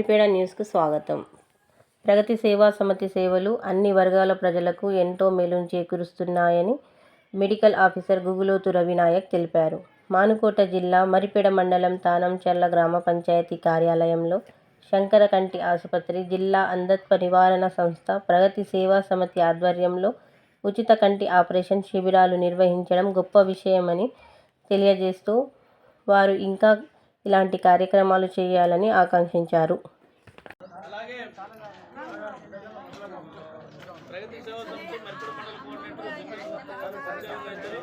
మరిపేడ న్యూస్కు స్వాగతం. ప్రగతి సేవా సమితి సేవలు అన్ని వర్గాల ప్రజలకు ఎంతో మేలును చేకూరుస్తున్నాయని మెడికల్ ఆఫీసర్ గుగులోతు రవినాయక్ తెలిపారు. మానుకోట జిల్లా మరిపేడ మండలం తానంచర్ల గ్రామ పంచాయతీ కార్యాలయంలో శంకర కంటి ఆసుపత్రి జిల్లా అంధత్వ నివారణ సంస్థ ప్రగతి సేవా సమితి ఆధ్వర్యంలో ఉచిత కంటి ఆపరేషన్ శిబిరాలు నిర్వహించడం గొప్ప విషయమని తెలియజేస్తూ వారు ఇంకా ఇలాంటి కార్యక్రమాలు చేయాలని ఆకాంక్షించారు అలాగే ప్రగతి సేవా సంస్థ మెరుపుడు మండల కోఆర్డినేటర్ సంజయ్ వైద్యులు.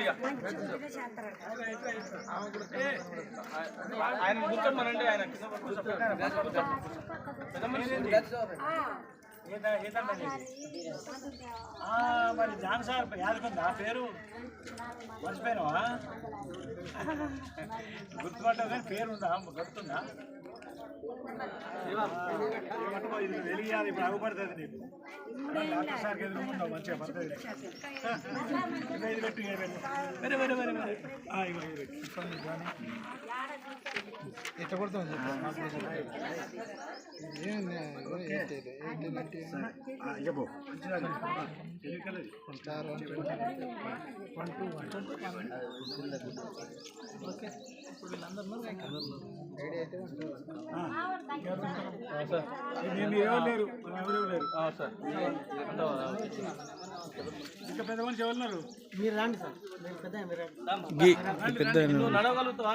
ఈ ఆయన కూర్చోమనండి ఆయన పెద్ద మనిషి మరి? జాన్ సార్ యాదకుందా? పేరు? మర్చిపోయినావా? గుర్తుపట్టావు కానీ పేరు ఉందా గుర్తుందా? వెలియాలి ఇప్పుడు అగుపడుతుంది నీకు డాక్టర్ సార్కి మంచిగా పడుతుంది ఇది పెట్టు వెరీ ఇబ్బంది కానీ లేరు మనం ఎవరు లేరు ఆ, సార్ ఇంకా మీరు రండి సార్ పెద్ద నడవగలుగుతావా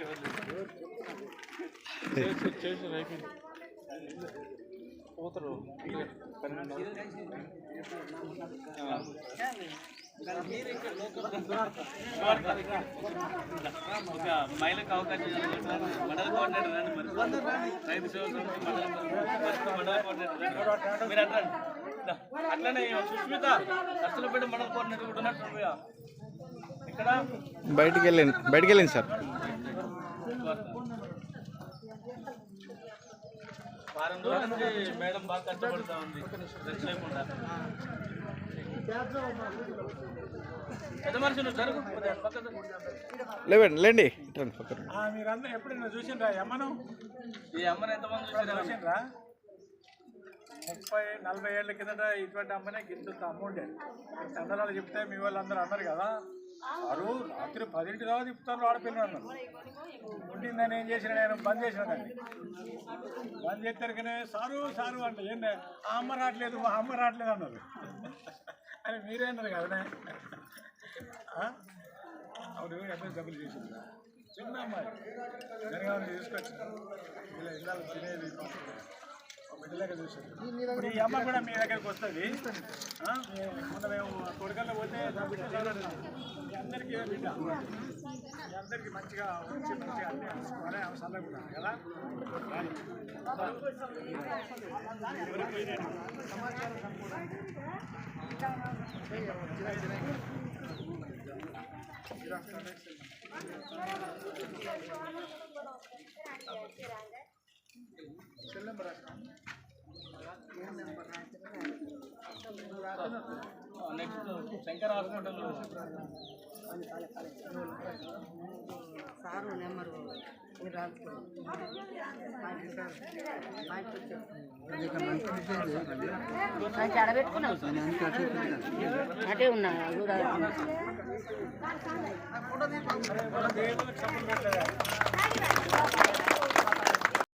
ఓకే, ఒక మహిళకు అవకాశం ఇవ్వాలి. మండల కోఆర్డినేటర్ రండి మరి. రైతు సేవ మండల మండల కోఆర్డినేటర్ మీరు అట్లా అట్లనే సుస్మిత నర్సలపేట మండల కోఆర్డినేటర్ కూడా ఉన్నట్టు ఇక్కడ బయటికి వెళ్ళండి బయటికి వెళ్ళండి సార్ వారం రోజుల మేడం బాగా కష్టపడుతూ ఉంది. రెస్ట్ లేకుండా పెద్ద. లేవండి లేండి. మీరందరూ ఎప్పుడైనా చూసిండ్రా ఈ అమ్మను? ఈ అమ్మని ఎంతమంది చూసారు? చూసిండ్రా? ముప్పై నలభై ఏళ్ళ కిందట ఇటువంటి అమ్మనే గింత అమ్మ ఉండే చందనాలు చెప్తే మీ వాళ్ళందరూ అన్నారు కదా వారు రాత్రి పదింటి దాకా తిప్పుతారు ఆడపిల్లలు ఉండిందని ఏం చేసిన నేను బంద్ చేసిన దాన్ని. బంద్ చేద్దరికనే సారు సారు అంటే ఏంటంటే ఆ అమ్మ రావట్లేదు మా అమ్మ రావట్లేదు అన్నారు. అని మీరే అన్నారు కదనే. అవును ఎంత డబ్బులు చేసింది. చిన్న అమ్మాయి. జనగామని తీసుకొచ్చి ఇలా ఇళ్ళలో తినేది ఇప్పుడు ఈ అమ్మ కూడా మీ దగ్గరికి వస్తుంది మొన్న మేము కొడుకల్లో పోతే నా బిడ్డ. మీ అందరికీ బిడ్డ మీ అందరికీ మంచిగా వచ్చి మంచిగా అన్ని అనుకోవాలి ఆమె చల్లకుండా కదా. Cell number. Next Shankar hospital sir number. మీరు అంటే అటే ఉన్నా కూడా